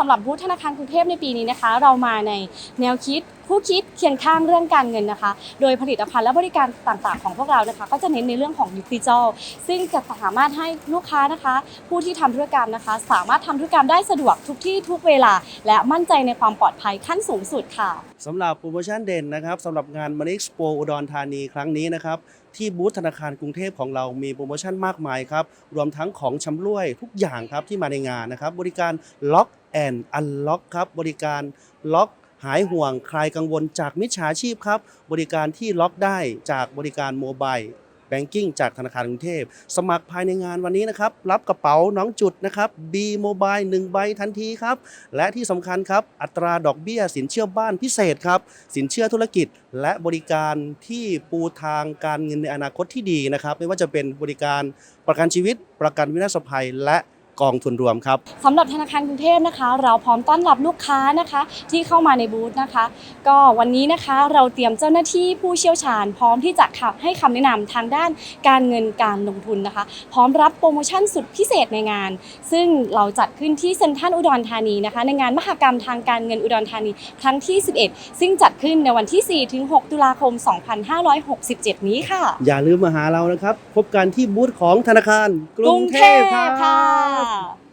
สำหรับบูธธนาคารกรุงเทพในปีนี้นะคะ เรามาในแนวคิดคู่คิดเคียงข้างเรื่องการเงินนะคะ โดยผลิตภัณฑ์และบริการต่างๆ ของพวกเรานะคะ ก็จะเน้นในเรื่องของยุคดิจิทัลซึ่งจะสามารถให้ลูกค้านะคะ ผู้ที่ทำธุรกรรมนะคะ สามารถทำธุรกรรมได้สะดวกทุกที่ทุกเวลา และมั่นใจในความปลอดภัยขั้นสูงสุดค่ะสำหรับโปรโมชั่นเด่นนะครับสำหรับงานมัน e ์โปอุดรธานีครั้งนี้นะครับที่บูธธนาคารกรุงเทพของเรามีโปรโมชั่นมากมายครับรวมทั้งของชำร่วยทุกอย่างครับที่มาในงานนะครับบริการล็อก แอนอันล็อกครับบริการล็อกหายห่วงคลายกังวลจากมิจฉาชีพครับ บริการที่ล็อกได้จากบริการโมบายแบงกิ้งจากธนาคารกรุงเทพ สมัครภายในงานวันนี้นะครับ รับกระเป๋าน้องจุดนะครับ B Mobile 1ใบทันทีครับ และที่สำคัญครับ อัตราดอกเบี้ยสินเชื่อบ้านพิเศษครับ สินเชื่อธุรกิจ และบริการที่ปูทางการเงินในอนาคตที่ดีนะครับ ไม่ว่าจะเป็นบริการประกันชีวิต ประกันวินาศภัย และ กองทุนรวมครับสำหรับธนาคารกรุงเทพนะคะ เราพร้อมต้อนรับลูกค้านะคะที่เข้ามาในบูธนะคะ ก็วันนี้นะคะเราเตรียมเจ้าหน้าที่ผู้เชี่ยวชาญ พร้อมที่จะขับให้คำแนะนำทางด้านการเงินการลงทุนนะคะ พร้อมรับโปรโมชั่นสุดพิเศษในงาน ซึ่งเราจัดขึ้นที่เซ็นทรัลอุดรธานีนะคะ ในงานมหกรรมทางการเงินอุดรธานีครั้งที่ 11 ซึ่งจัดขึ้นในวันที่ 4-6 ตุลาคม 2567 นี้ค่ะ อย่าลืมมาหาเรานะครับ พบกันที่บูธของธนาคารกรุงเทพครับค่ะ